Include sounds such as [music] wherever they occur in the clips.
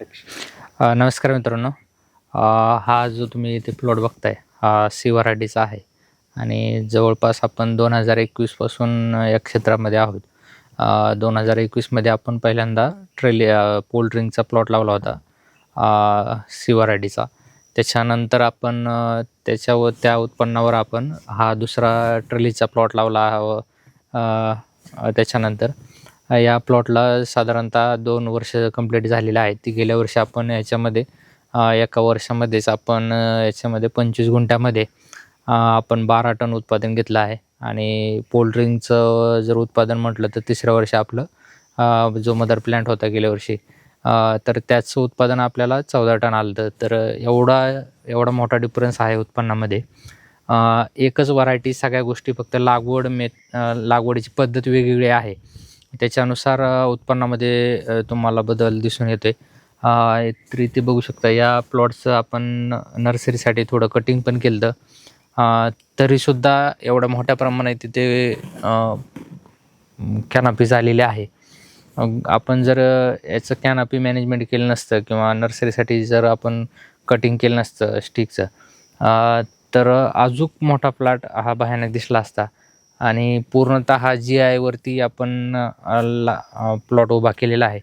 नमस्कार मित्रांनो. हा जो तुम्ही इथे प्लॉट बघताय हा सी आहे. आणि जवळपास आपण दोन हजार एकवीसपासून या क्षेत्रामध्ये आहोत. दोन हजार एकवीसमध्ये आपण पहिल्यांदा ट्रेली पोल्ट्रिंगचा प्लॉट लावला होता सी त्याच्यानंतर आपण त्याच्यावर त्या उत्पन्नावर आपण हा दुसरा ट्रेलीचा प्लॉट लावला त्याच्यानंतर. या प्लॉटला साधारणतः दोन वर्ष कंप्लीट झालेलं आहे ती गेल्या वर्षी आपण याच्यामध्ये एका वर्षामध्येच आपण याच्यामध्ये पंचवीस गुंठ्यामध्ये आपण बारा टन उत्पादन घेतलं आहे. आणि पोल्ट्रिंगचं जर उत्पादन म्हटलं तर तिसऱ्या वर्षी आपलं जो मदर प्लॅन्ट होता गेल्या वर्षी तर त्याचं उत्पादन आपल्याला चौदा टन आलं होतं. तर एवढा एवढा मोठा डिफरन्स आहे उत्पन्नामध्ये. एकच व्हरायटी सगळ्या गोष्टी फक्त लागवड मे लागवडीची पद्धत वेगवेगळी आहे. त्याच्यानुसार उत्पन्नामध्ये तुम्हाला बदल दिसून येतो आहे तर बघू शकता या प्लॉटचं आपण नर्सरीसाठी थोडं कटिंग पण केलं तर तरीसुद्धा एवढ्या मोठ्या प्रमाणात तिथे कॅनॉपी झालेली आहे. मग आपण जर याचं कॅनॉपी मॅनेजमेंट केलं नसतं किंवा नर्सरीसाठी जर आपण कटिंग केलं नसतं स्टिकचं तर अजूक मोठा प्लॉट हा भयानक दिसला असता. आणि पूर्णतः जी आयवरती आपण ला प्लॉट उभा केलेला आहे.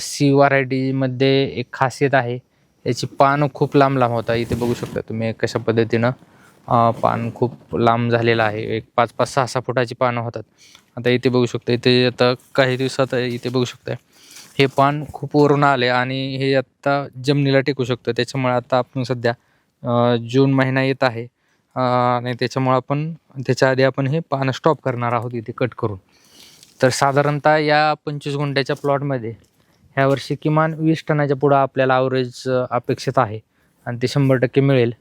सी व्हरायटीमध्ये एक खासियत आहे याची पानं खूप लांब लांब होता. इथे बघू शकता तुम्ही कशा पद्धतीनं पान खूप लांब झालेलं आहे. एक पाच पाच सहा सहा फुटाची पानं होतात. आता इथे बघू शकता इथे आता काही दिवसात इथे बघू शकता. हे पान खूप वरून आले आणि हे आत्ता जमिनीला टेकू शकतं. त्याच्यामुळे आता आपण सध्या जून महिना येत आहे. आणि त्याच्यामुळं आपण त्याच्या आधी आपण हे पानं स्टॉप करणार आहोत इथे कट करून. तर साधारणतः या पंचवीस गुंठ्याच्या प्लॉटमध्ये ह्या वर्षी किमान वीस टनाच्या पुढं आपल्याला ॲव्हरेज अपेक्षित आहे. आणि ते शंभर टक्के मिळेल.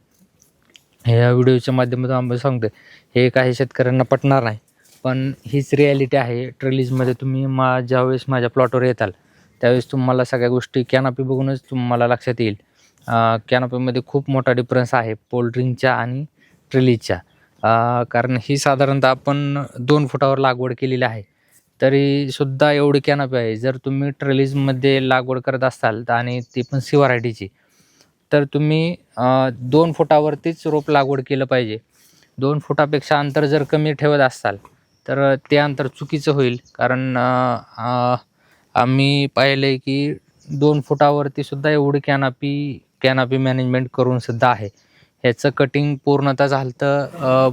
ह्या व्हिडिओच्या माध्यमातून आम्ही सांगतो हे काही शेतकऱ्यांना पटणार नाही. पण हीच रिॲलिटी आहे. ट्रेलिजमध्ये तुम्ही मा ज्यावेळेस माझ्या प्लॉटवर येताल त्यावेळेस तुम्हाला सगळ्या गोष्टी कॅनॉपी बघूनच तुम्हाला लक्षात येईल. कॅनॉपीमध्ये खूप मोठा डिफरन्स आहे. पोल्ड्रिंकच्या आणि ट्रिलीजच्या कारण ही साधारणतः आपण दोन फुटावर लागवड केलेली आहे. तरीसुद्धा एवढी कॅनॉपी आहे. जर तुम्ही ट्रेलीजमध्ये लागवड करत असाल तर आणि ती पण सी व्हरायटीची तर तुम्ही दोन फुटावरतीच रोप लागवड केलं पाहिजे. दोन फुटापेक्षा अंतर जर कमी ठेवत असाल तर ते अंतर चुकीचं होईल. कारण आम्ही पाहिलं आहे की दोन फुटावरती सुद्धा एवढी कॅनॉपी कॅनॉपी मॅनेजमेंट करून सुद्धा आहे. ह्याचं कटिंग पूर्णतः झालं तर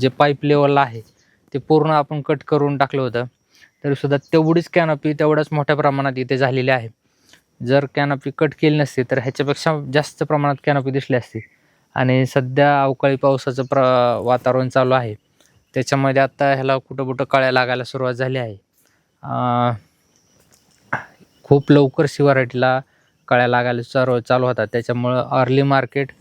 जे पाईप लेवलला आहे ते पूर्ण आपण कट करून टाकलं होतं. तरीसुद्धा तेवढीच कॅनॉपी तेवढ्याच मोठ्या प्रमाणात इथे झालेली आहे. जर कॅनॉपी कट केली नसती तर ह्याच्यापेक्षा जास्त प्रमाणात कॅनॉपी दिसली असती. आणि सध्या अवकाळी पावसाचं प्र वातावरण चालू आहे. त्याच्यामध्ये आता ह्याला कुठं कुठं कळ्या लागायला सुरुवात झाली आहे. खूप लवकर सी कळ्या लागायला चालू चालू होतात. त्याच्यामुळं अर्ली मार्केट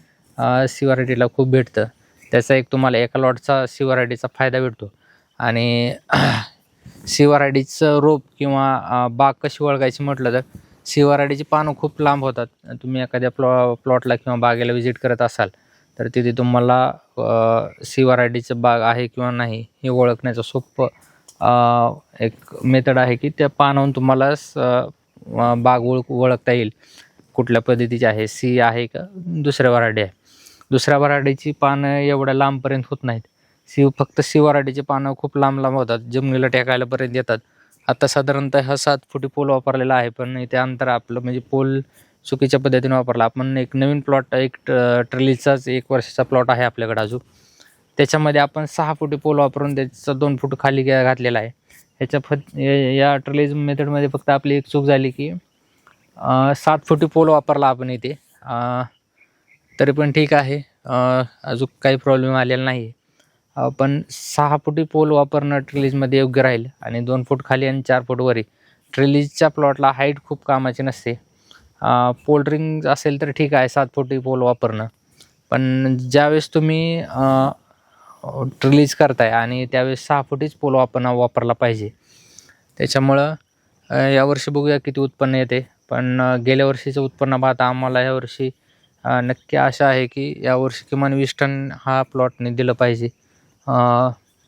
सी व्हरायटीला खूप भेटतं. त्याचा एक तुम्हाला एका लॉटचा सी व्हरायटीचा फायदा भेटतो. आणि [clears throat] सी व्हरायटीचं रोप किंवा बाग कशी वळगायची म्हटलं तर सी व्हरायटीची पानं खूप लांब होतात. तुम्ही एखाद्या प्लॉ प्लॉटला किंवा बागेला व्हिजिट करत असाल तर तिथे तुम्हाला सी व्हरायटीचं बाग आहे किंवा नाही हे ओळखण्याचं सोपं एक मेथड आहे की त्या पानावरून तुम्हाला स- बाग ओळख ओळखता येईल. कुठल्या पद्धतीची आहे सी आहे का दुसऱ्या वराडी आहे. दुसऱ्या वराडीची पानं एवढ्या लांबपर्यंत होत नाहीत. शिव फक्त सी पानं खूप लांब लांब होतात जमिनीला टेकायला पर्यंत येतात. आता साधारणतः हा सात फुटी पोल वापरलेला आहे पण इथे अंतर आपलं म्हणजे पोल चुकीच्या पद्धतीने वापरला. आपण एक नवीन प्लॉट एक ट्रलीचाच एक वर्षाचा प्लॉट आहे आपल्याकडे अजून. त्याच्यामध्ये आपण सहा फुटी पोल वापरून त्याचा दोन फूट खाली घातलेला आहे. ह्याच्या फ या- ट्रलीज मेथडमध्ये फक्त आपली एक चूक झाली की सात फुटी पोल वापरला आपण इथे. तरी पण ठीक आहे. अजून काही प्रॉब्लेम आलेला नाही आहे पण सहा फुटी पोल वापरणं ट्रिलीजमध्ये योग्य राहील आणि दोन फूट खाली आणि चार फूट वरी. ट्रिलीजच्या प्लॉटला हाईट खूप कामाची नसते. पोल्ट्रिंग असेल तर ठीक आहे सात फुटी पोल वापरणं. पण ज्यावेळेस तुम्ही ट्रिलीज करताय आणि त्यावेळेस सहा फुटीच पोल वापरणं वापरला पाहिजे. त्याच्यामुळं यावर्षी बघूया किती उत्पन्न येते. पण गेल्या वर्षीचं उत्पन्न पाहता आम्हाला यावर्षी नक्की आशा आहे की यावर्षी किमान वीस टन हा प्लॉटने दिलं पाहिजे. अ,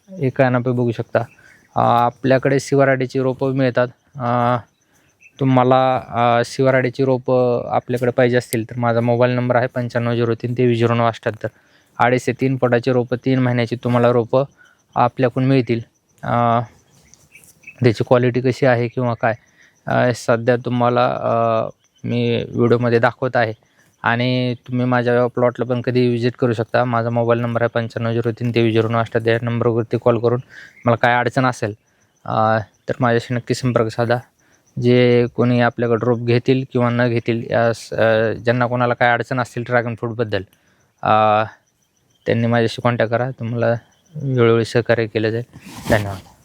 एका यानं बघू शकता. आपल्याकडे शिवराडीची रोपं मिळतात. तुम्हाला अ, रोपं आपल्याकडे पाहिजे असतील तर माझा मोबाईल नंबर आहे पंच्याण्णव झिरो तीन तेवीस झिरो नऊ अठ्ठ्याहत्तर. अडीच ते तीन फुटाची रोपं तीन महिन्याची तुम्हाला रोपं आपल्याकडून मिळतील. त्याची क्वालिटी कशी आहे किंवा काय? सध्या तुम्हाला मी व्हिडिओमध्ये दाखवत आहे. आणि तुम्ही माझ्या प्लॉटला पण कधी विजिट करू शकता. माझा मोबाईल नंबर आहे पंच्याण्णव झिरो तीन तेवीस झिरो नऊ अठ्ठ्याहत्तर या नंबरवरती कॉल करून मला काय अडचण असेल तर माझ्याशी नक्की संपर्क साधा. जे कोणी आपल्याकडे रोप घेतील किंवा न घेतील या ज्यांना कोणाला काय अडचण असतील ड्रॅगन फ्रूटबद्दल त्यांनी माझ्याशी कॉन्टॅक्ट करा. तुम्हाला वेळोवेळी सहकार्य केलं जाईल. धन्यवाद.